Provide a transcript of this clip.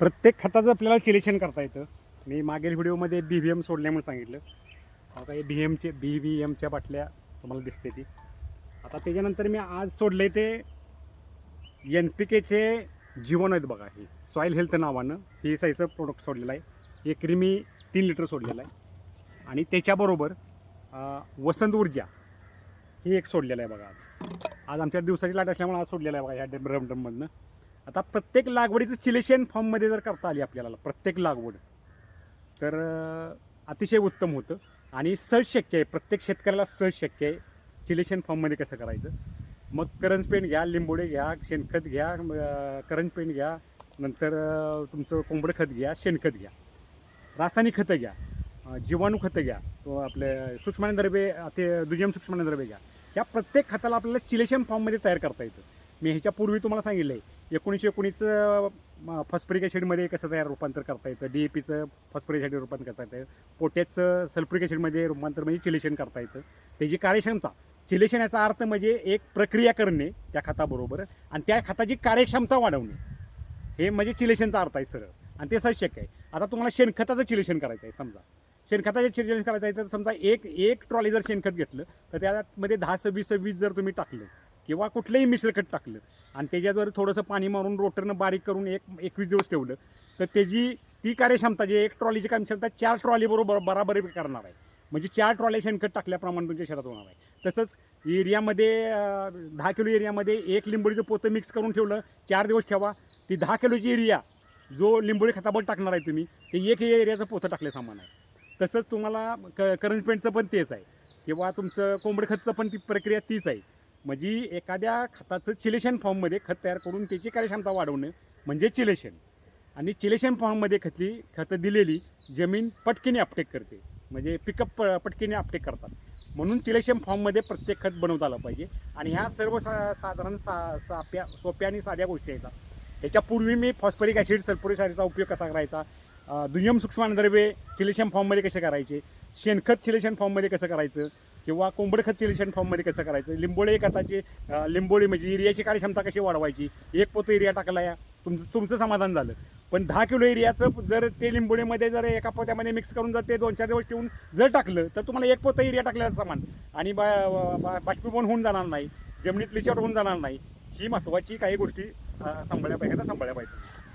प्रत्येक खताचं आपल्याला चिलेशन करता येतं. मी मागील व्हिडिओमध्ये बी व्ही एम सोडल्यामुळे सांगितलं. आता हे बी एमचे बी व्ही एमच्या बाटल्या तुम्हाला दिसते ती. आता त्याच्यानंतर मी आज सोडले ते एन पी केचे जीवन आहेत बघा हे. सॉईल हेल्थ नावानं हे साईचं प्रोडक्ट सोडलेलं आहे. हे क्रिमी तीन लिटर सोडलेलं आहे. आणि त्याच्याबरोबर वसंत ऊर्जा हे एक सोडलेलं आहे बघा आज. आज आमच्या दिवसाची लाट असल्यामुळे आज सोडलेलं आहे बघा ह्या ड्रम ड्रममधनं आता प्रत्येक लागवडीचं चिलेशन फॉर्ममध्ये जर करता आली आपल्याला प्रत्येक लागवड तर अतिशय उत्तम होतं. आणि सहज शक्य आहे प्रत्येक शेतकऱ्याला सहज शक्य आहे चिलेशन फॉर्ममध्ये कसं करायचं? मग करंज पेंट घ्या लिंबोडे घ्या शेणखत घ्या करंज पेंट घ्या नंतर तुमचं कोंबडं खत घ्या शेणखत घ्या. रासायनिक खतं घ्या जीवाणू खतं घ्या आपले सूक्ष्मद्रव्ये ते दुय्यम सूक्ष्मद्रव्ये घ्या. या प्रत्येक खताला आपल्याला चिलेशन फॉर्ममध्ये तयार करता येतं. मी ह्याच्यापूर्वी तुम्हाला सांगितलं आहे एकोणीसशे एकोणीसचं फॉस्फरिक ॲसिडमध्ये कसं तयार रूपांतर करता येतं? डी ए पीचं फॉस्फरिक ॲसिड रूपांतर करता येतं. पोटॅशचं सल्फ्रिक ॲसिडमध्ये रूपांतर म्हणजे चिलेशन करता येतं. त्याची कार्यक्षमता चिलेशन याचा अर्थ म्हणजे एक प्रक्रिया करणे त्या खताबरोबर आणि त्या खताची कार्यक्षमता वाढवणे. हे म्हणजे चिलेशनचा अर्थ आहे सरळ. आणि ते सहज शक्य आहे. आता तुम्हाला शेणखताचं चिलेशन करायचं आहे समजा. शेणखताचं चिलेशन करायचं आहे तर समजा एक एक ट्रॉली जर शेणखत घेतलं तर त्यामध्ये दहा सव्वीस सव्वीस जर तुम्ही टाकलं किंवा कुठलंही मिश्रखत टाकलं आणि त्याच्याद्वारे थोडंसं पाणी मारून रोटरनं बारीक करून एक एकवीस दिवस ठेवलं तर त्याची ती कार्यक्षमता जी एक ट्रॉलीची कार्यक्षमता चार ट्रॉलीबरोबर बराबर बराबरी करणार आहे. म्हणजे चार ट्रॉल्या शेणखत टाकल्याप्रमाणे तुमच्या शेतात होणार आहे. तसंच एरियामध्ये दहा किलो एरियामध्ये एक लिंबोळीचं पोतं मिक्स करून ठेवलं चार दिवस ठेवा. ती दहा किलोची एरिया जो लिंबोळी खताबट टाकणार आहे तुम्ही ते एक एरियाचं पोतं टाकले सामान आहे. तसंच तुम्हाला क करंज पेंटचं पण तेच आहे. किंवा तुमचं कोंबडखतचं पण ती प्रक्रिया तीच आहे. म्हणजे एखाद्या खताचं चिलेशन फॉर्ममध्ये खत तयार करून त्याची कार्यक्षमता वाढवणं म्हणजे चिलेशन. आणि चिलेशन फॉर्ममध्ये खतली खतं दिलेली जमीन पटकीने अपटेक करते. म्हणजे पिकअप पटकीने अपटेक करतात. म्हणून चिलेशन फॉर्ममध्ये प्रत्येक खत बनवता आलं पाहिजे. आणि ह्या सर्व सा साधारण सा साप्या सोप्या आणि साध्या गोष्टी आहेत. ह्याच्यापूर्वी मी फॉस्फरिक ॲसिड सल्फोरिक ॲसिडचा उपयोग कसा करायचा? दुय्यम सूक्ष्मद्रव्ये चिलेशन फॉर्ममध्ये कसे करायचे? शेणखत सिलेशन फॉर्ममध्ये कसं करायचं? किंवा कोंबड खत फॉर्ममध्ये कसं करायचं? लिंबोळे खताची लिंबोळी म्हणजे एरियाची कार्यक्षमता कशी वाढवायची? एक पोतं एरिया टाकला या तुमचं तुमचं समाधान झालं. पण दहा किलो एरियाचं जर ते लिंबोळीमध्ये जर एका पोत्यामध्ये मिक्स करून जर ते दोन चार दिवस ठेवून जर टाकलं तर तुम्हाला एक पोतं एरिया टाकल्याचं समान. आणि बा बा- बाष्पीभवन होऊन जाणार नाही. जमिनीत लिचट होऊन जाणार नाही. ही महत्त्वाची काही गोष्टी सांभाळल्या पाहिजे सांभाळल्या पाहिजे.